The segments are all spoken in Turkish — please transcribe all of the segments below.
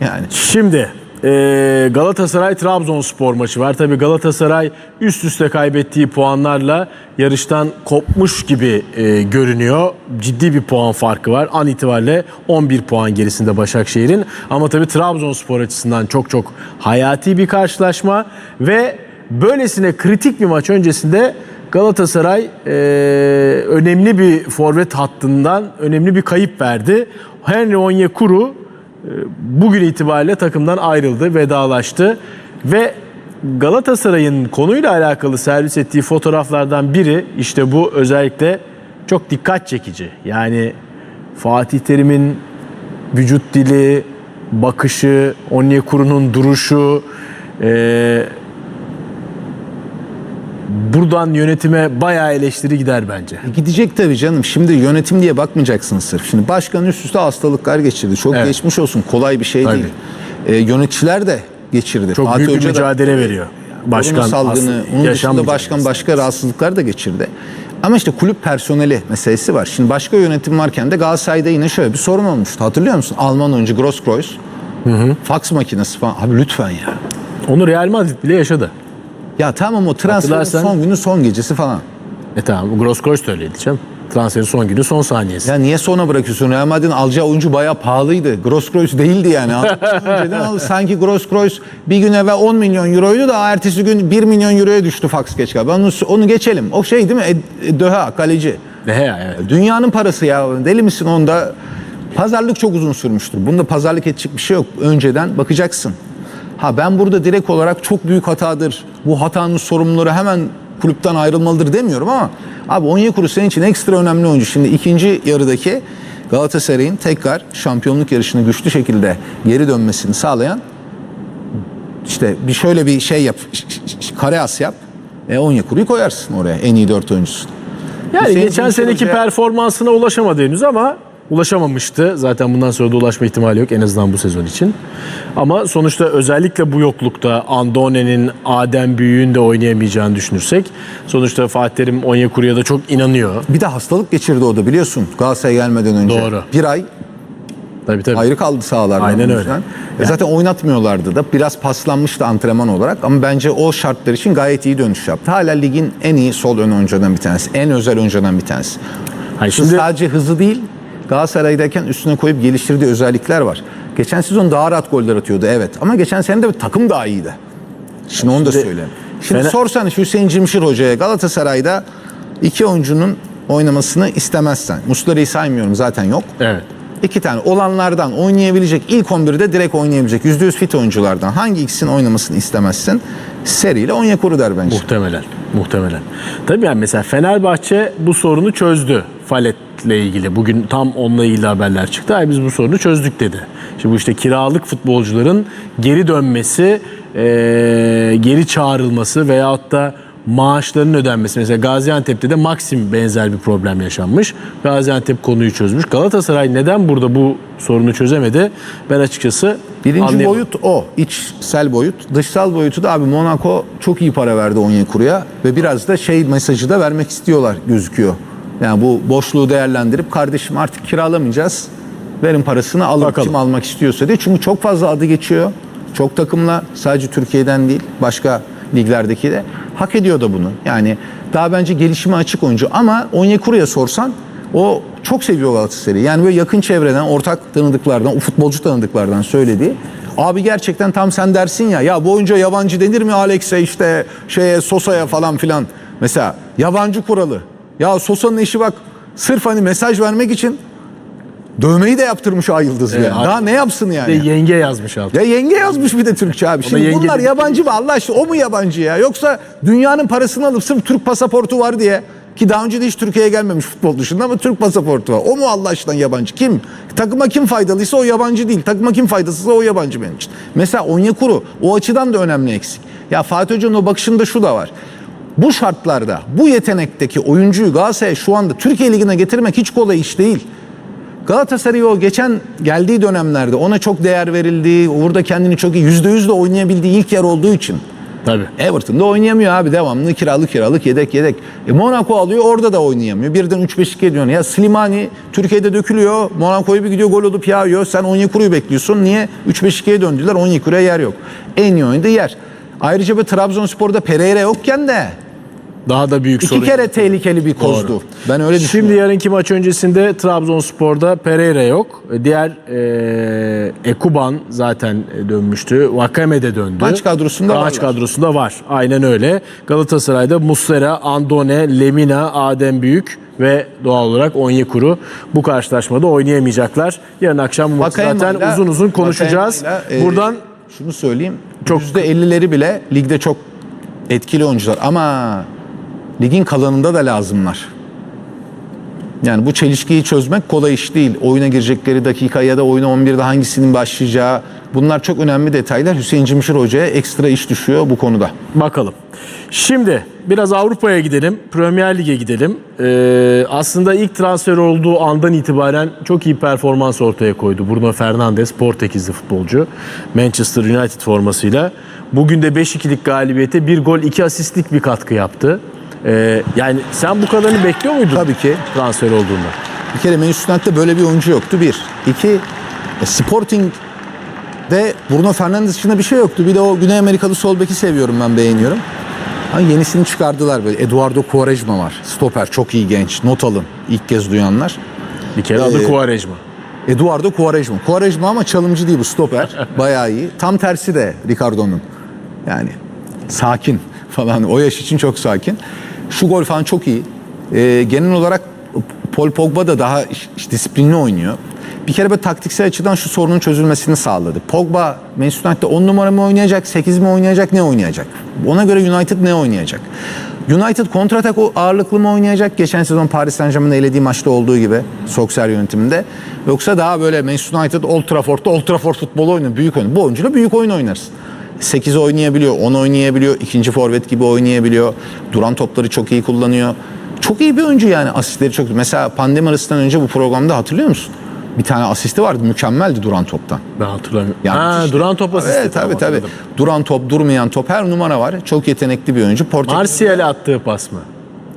Yani Şimdi e, Galatasaray Trabzonspor maçı var. Tabii Galatasaray üst üste kaybettiği puanlarla yarıştan kopmuş gibi e, görünüyor. Ciddi bir puan farkı var. An itibariyle 11 puan gerisinde Başakşehir'in. Ama tabii Trabzonspor açısından çok çok hayati bir karşılaşma ve böylesine kritik bir maç öncesinde Galatasaray e, önemli bir forvet hattından önemli bir kayıp verdi. Henry Onyekuru bugün itibariyle takımdan ayrıldı, vedalaştı ve Galatasaray'ın konuyla alakalı servis ettiği fotoğraflardan biri işte bu özellikle çok dikkat çekici. Yani Fatih Terim'in vücut dili, bakışı, Onyekuru'nun duruşu, eee, buradan yönetime bayağı eleştiri gider bence. Gidecek tabii canım. Şimdi yönetim diye bakmayacaksınız sırf. Şimdi başkan üst üste hastalıklar geçirdi. Çok Evet. geçmiş olsun. Kolay bir şey Tabii. değil. Ee, yöneticiler de geçirdi. Çok büyük bir da- mücadele veriyor. Başkan Başkan salgını, aslında onun dışında başkan başka rahatsızlıklar da geçirdi. Ama işte kulüp personeli meselesi var. Şimdi başka yönetim varken de Galatasaray'da yine şöyle bir sorun olmuştu. Hatırlıyor musun? Alman oyuncu Grosskreuz. Fax makinesi falan. Abi lütfen ya. Onu Real Madrid bile yaşadı. Ya tamam o transferin Hatırlarsan- son günü son gecesi falan. E tamam Grosskreuz da öyleydi canım. Transferin son günü son saniyesi. Ya niye sona bırakıyorsun? Real Madrid'in alacağı oyuncu bayağı pahalıydı. Grosskreuz değildi yani. Önceden al- sanki Grosskreuz bir gün evvel 10 milyon euroydu da ertesi gün 1 milyon euroya düştü fax geç galiba. Onu, onu geçelim. O şey değil mi? E, e, Döha kaleci. Gea, evet. Dünyanın parası ya. Deli misin onda? Pazarlık çok uzun sürmüştür. Bunda pazarlık edecek bir şey yok. Önceden bakacaksın. Ha ben burada direkt olarak çok büyük hatadır. Bu hatanın sorumluları hemen kulüpten ayrılmalıdır demiyorum ama abi Onyekuru senin için ekstra önemli oyuncu. Şimdi ikinci yarıdaki Galatasaray'ın tekrar şampiyonluk yarışını güçlü şekilde geri dönmesini sağlayan işte bir şöyle bir şey yap. Kare as yap. E Onyekuru'yu koyarsın oraya en iyi dört oyuncusun. Yani Hüseyin geçen Gümüşer seneki performansına ulaşamadı henüz ama ulaşamamıştı. Zaten bundan sonra da ulaşma ihtimali yok en azından bu sezon için. Ama sonuçta özellikle bu yoklukta Andone'nin Adem Büyük'ün de oynayamayacağını düşünürsek sonuçta Fatih Terim Onyekuru'ya da çok inanıyor. Bir de hastalık geçirdi o da biliyorsun Galatasaray'a gelmeden önce. Doğru. Bir ay Tabii tabii. ayrı kaldı sahalardan. Aynen öyle. E zaten oynatmıyorlardı da. Biraz paslanmıştı antrenman olarak ama bence o şartlar için gayet iyi dönüş yaptı. Hala ligin en iyi sol ön oyuncularından bir tanesi. En özel oyunculardan bir tanesi. Hayır, şimdi sadece hızı değil Galatasaray'dayken üstüne koyup geliştirdiği özellikler var. Geçen sezon daha rahat goller atıyordu evet ama geçen sene de takım daha iyiydi. Şimdi onu da söyleyeyim. Şimdi Fener- sorsan Hüseyin Cimşir Hoca'ya Galatasaray'da iki oyuncunun oynamasını istemezsen. Muslera'yı saymıyorum zaten yok. evet. İki tane olanlardan oynayabilecek ilk 11'de direkt oynayabilecek %100 fit oyunculardan hangi ikisinin oynamasını istemezsin? Seriyle Onyekuru der bence. Muhtemelen. Muhtemelen. Tabii yani mesela Fenerbahçe bu sorunu çözdü. Falet'le ilgili. Bugün tam onunla ilgili haberler çıktı. Ay biz bu sorunu çözdük dedi. Şimdi bu işte kiralık futbolcuların geri dönmesi, eee, geri çağrılması veyahut da maaşlarının ödenmesi. Mesela Gaziantep'te de Maxim benzer bir problem yaşanmış. Gaziantep konuyu çözmüş. Galatasaray neden burada bu sorunu çözemedi? Ben açıkçası Birinci anlayamadım. boyut o. içsel boyut. Dışsal boyutu da abi Monaco çok iyi para verdi Onyekuru'ya ve biraz da şey mesajı da vermek istiyorlar gözüküyor. Yani bu boşluğu değerlendirip kardeşim artık kiralamayacağız. Verin parasını alın Bakalım. kim almak istiyorsa diye. Çünkü çok fazla adı geçiyor. Çok takımla sadece Türkiye'den değil başka liglerdeki de hak ediyor da bunu. Yani daha bence gelişime açık oyuncu ama Onyekuru'ya sorsan o çok seviyor Galatasaray'ı. Yani böyle yakın çevreden, ortak tanıdıklardan, o futbolcu tanıdıklardan söylediği. Abi gerçekten tam sen dersin ya, ya bu oyuncuya yabancı denir mi Alex'e işte şeye Sosa'ya falan filan. Mesela yabancı kuralı. Ya Sosa'nın eşi bak sırf hani mesaj vermek için dövmeyi de yaptırmış A Yıldız Evet, yani. Daha ne yapsın yani? De yenge yazmış altına. Ya yenge yazmış bir de Türkçe abi. Şimdi yenge bunlar yabancı mı Allah aşkına? O mu yabancı ya? Yoksa dünyanın parasını alıp sırf Türk pasaportu var diye ki daha önce de hiç Türkiye'ye gelmemiş futbol dışında ama Türk pasaportu var. O mu Allah aşkına yabancı? Kim? Takıma kim faydalıysa o yabancı değil. Takıma kim faydasızsa o yabancı benim için. Mesela Onyekuru o açıdan da önemli eksik. Ya Fatih Hoca'nın o bakışında şu da var. Bu şartlarda bu yetenekteki oyuncuyu Galatasaray'a şu anda Türkiye Ligi'ne getirmek hiç kolay iş değil. Galatasaray o geçen geldiği dönemlerde ona çok değer verildiği, orada kendini çok iyi yüzde yüzle oynayabildiği ilk yer olduğu için Tabii. Everton'da oynayamıyor abi devamlı kiralık kiralık yedek yedek. E Monaco alıyor orada da oynayamıyor. Birden 3-5-2 ediyorsun. Ya Slimani Türkiye'de dökülüyor. Monaco'ya bir gidiyor gol olup yağıyor. Sen Onyekuru'yu bekliyorsun. Niye? 3-5-2'ye döndüler. Onyekuru'ya yer yok. En iyi oyunda yer. Ayrıca bir Trabzonspor'da Pereira yokken de Daha da büyük iki sorun. kere tehlikeli bir kozdu. Doğru. Ben öyle Şimdi düşünüyorum. yarınki maç öncesinde Trabzonspor'da Pereira yok. Diğer e, Ekuban zaten dönmüştü. Vakame de döndü. Maç kadrosunda Maç varlar. kadrosunda var. Aynen öyle. Galatasaray'da Muslera, Andone, Lemina, Adem Büyük ve doğal olarak Onyekuru bu karşılaşmada oynayamayacaklar. Yarın akşam bu maçı zaten Vakayema'yla- uzun uzun konuşacağız. Vakayema'yla, e, Buradan şunu söyleyeyim. Çok- %50'leri bile ligde çok etkili oyuncular ama ligin kalanında da lazımlar. Yani bu çelişkiyi çözmek kolay iş değil. Oyuna girecekleri dakika ya da oyuna 11'de hangisinin başlayacağı bunlar çok önemli detaylar. Hüseyin Cimşir Hoca'ya ekstra iş düşüyor bu konuda. Bakalım. Şimdi biraz Avrupa'ya gidelim. Premier Lig'e gidelim. Ee, aslında ilk transfer olduğu andan itibaren çok iyi performans ortaya koydu. Bruno Fernandes, Portekizli futbolcu. Manchester United formasıyla. Bugün de 5-2'lik galibiyete bir gol, iki asistlik bir katkı yaptı. Ee, yani sen bu kadarını bekliyor muydun? Tabii ki. Transfer olduğunda. Bir kere Manchester böyle bir oyuncu yoktu bir. İki, e, Sporting'de Bruno Fernandes dışında bir şey yoktu. Bir de o Güney Amerikalı sol beki seviyorum ben beğeniyorum. Ha, yenisini çıkardılar böyle. Eduardo Quaresma var. Stoper çok iyi genç. Not alın ilk kez duyanlar. Bir kere adı Ee, Quaresma. Eduardo Quaresma. Quaresma ama çalımcı değil bu stoper. Bayağı iyi. Tam tersi de Ricardo'nun. Yani sakin falan. O yaş için çok sakin. Şu gol falan çok iyi. Ee, genel olarak Paul Pogba da daha iş- iş disiplinli oynuyor. Bir kere böyle taktiksel açıdan şu sorunun çözülmesini sağladı. Pogba Manchester United'de 10 numara mı oynayacak, 8 mi oynayacak, ne oynayacak? Ona göre United ne oynayacak? United kontratak ağırlıklı mı oynayacak? Geçen sezon Paris Saint Germain'in elediği maçta olduğu gibi Solskjaer yönetiminde. Yoksa daha böyle Manchester United Old Trafford'da Old Trafford futbolu oynuyor. Büyük oyun. Bu oyuncuyla büyük oyun oynarsın. 8 oynayabiliyor, 10 oynayabiliyor, ikinci forvet gibi oynayabiliyor. Duran topları çok iyi kullanıyor. Çok iyi bir oyuncu yani asistleri çok. Mesela pandemi arasından önce bu programda hatırlıyor musun? Bir tane asisti vardı mükemmeldi duran toptan. Ben hatırlamıyorum. Yani ha, müthiş. duran top asisti. Evet tabii tabii. hatırladım. Duran top, durmayan top her numara var. Çok yetenekli bir oyuncu. Portekiz Martial'e attığı pas mı?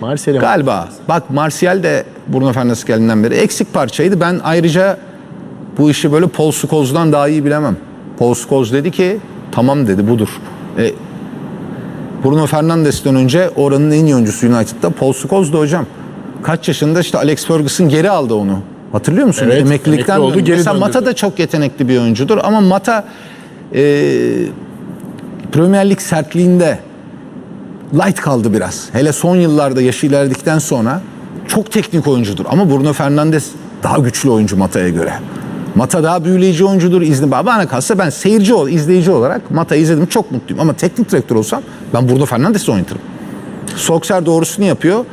Martial'e mi? Galiba. Bak Martial de Bruno Fernandes geldiğinden beri eksik parçaydı. Ben ayrıca bu işi böyle Paul Scholes'dan daha iyi bilemem. Paul Scholes dedi ki tamam dedi budur. E, Bruno Fernandes'ten önce oranın en iyi oyuncusu United'da Paul Scholes'du hocam. Kaç yaşında işte Alex Ferguson geri aldı onu. Hatırlıyor musun? Evet, Emeklilikten emekli oldu, döndü. geri Mesela döndürdü. Mata da çok yetenekli bir oyuncudur ama Mata e, Premier Lig sertliğinde light kaldı biraz. Hele son yıllarda yaşı ilerledikten sonra çok teknik oyuncudur. Ama Bruno Fernandes daha güçlü oyuncu Mata'ya göre. Mata daha büyüleyici oyuncudur. İzni bana kalsa ben seyirci ol, izleyici olarak Mata'yı izledim çok mutluyum. Ama teknik direktör olsam ben Bruno Fernandes'i oynatırım. Solskjaer doğrusunu yapıyor.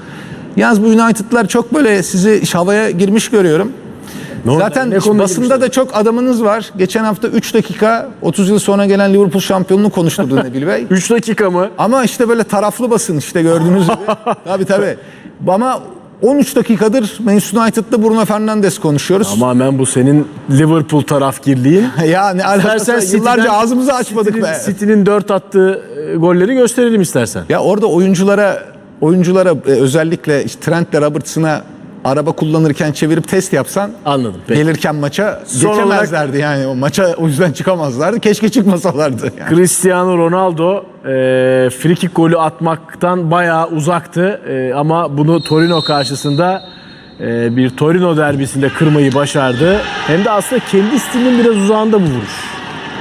Yalnız bu United'lar çok böyle sizi iş havaya girmiş görüyorum. Ne? Zaten Ne basında girmişler? da çok adamınız var. Geçen hafta 3 dakika 30 yıl sonra gelen Liverpool şampiyonluğu konuşturdu Nebil Bey. 3 dakika mı? Ama işte böyle taraflı basın işte gördüğünüz gibi. tabii tabii. Ama 13 dakikadır Manchester United'da Bruno Fernandes konuşuyoruz. Tamamen bu senin Liverpool tarafgirliğin. ya ne alakası var? Yıllarca ağzımızı açmadık City'nin, be. City'nin 4 attığı e, golleri gösterelim istersen. Ya orada oyunculara oyunculara e, özellikle işte Trent'le Robertson'a araba kullanırken çevirip test yapsan Anladım. Peki. gelirken maça Son geçemezlerdi yani. O maça o yüzden çıkamazlardı. Keşke çıkmasalardı. Yani. Cristiano Ronaldo e, frikik golü atmaktan bayağı uzaktı E, ama bunu Torino karşısında e, bir Torino derbisinde kırmayı başardı. Hem de aslında kendi stilinin biraz uzağında bu vuruş.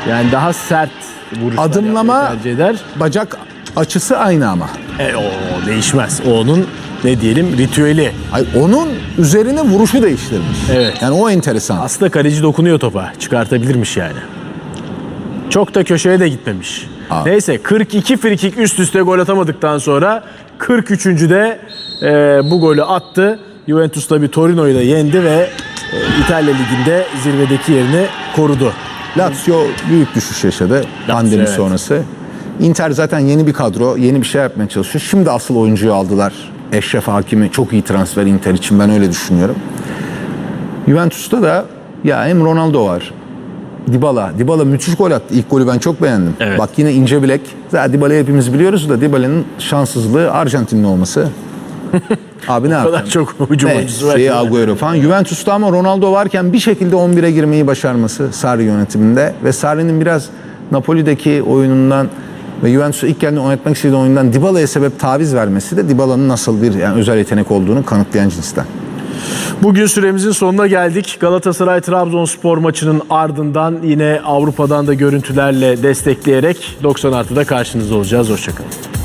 Yani daha sert vuruşlar Adımlama- tercih eder. Bacak açısı aynı ama. E, o değişmez. O onun ne diyelim ritüeli. Ay, onun üzerine vuruşu değiştirmiş. Evet. Yani o enteresan. Aslında kaleci dokunuyor topa. Çıkartabilirmiş yani. Çok da köşeye de gitmemiş. Neyse 42 frikik üst üste gol atamadıktan sonra 43. de e, bu golü attı. Juventus tabi Torino'yu da yendi ve e, İtalya Ligi'nde zirvedeki yerini korudu. Lazio büyük düşüş yaşadı pandemi evet. sonrası. Inter zaten yeni bir kadro, yeni bir şey yapmaya çalışıyor. Şimdi asıl oyuncuyu aldılar. Eşref Hakimi çok iyi transfer Inter için ben öyle düşünüyorum. Juventus'ta da ya hem Ronaldo var Dybala. Dybala müthiş gol attı. İlk golü ben çok beğendim. Evet. Bak yine ince bilek. Zaten Dybala'yı hepimiz biliyoruz da Dybala'nın şanssızlığı Arjantinli olması. Abi ne O kadar yaptın? çok hücum Ne? oyuncusu var. Şey. Agüero falan. Juventus'ta ama Ronaldo varken bir şekilde 11'e girmeyi başarması Sarri yönetiminde ve Sarri'nin biraz Napoli'deki oyunundan ve Juventus'u ilk geldiğinde oynatmak istediği oyundan Dybala'ya sebep taviz vermesi de Dybala'nın nasıl bir yani özel yetenek olduğunu kanıtlayan cinsten. Bugün süremizin sonuna geldik. Galatasaray Trabzonspor maçının ardından yine Avrupa'dan da görüntülerle destekleyerek 90 artıda karşınızda olacağız. Hoşçakalın.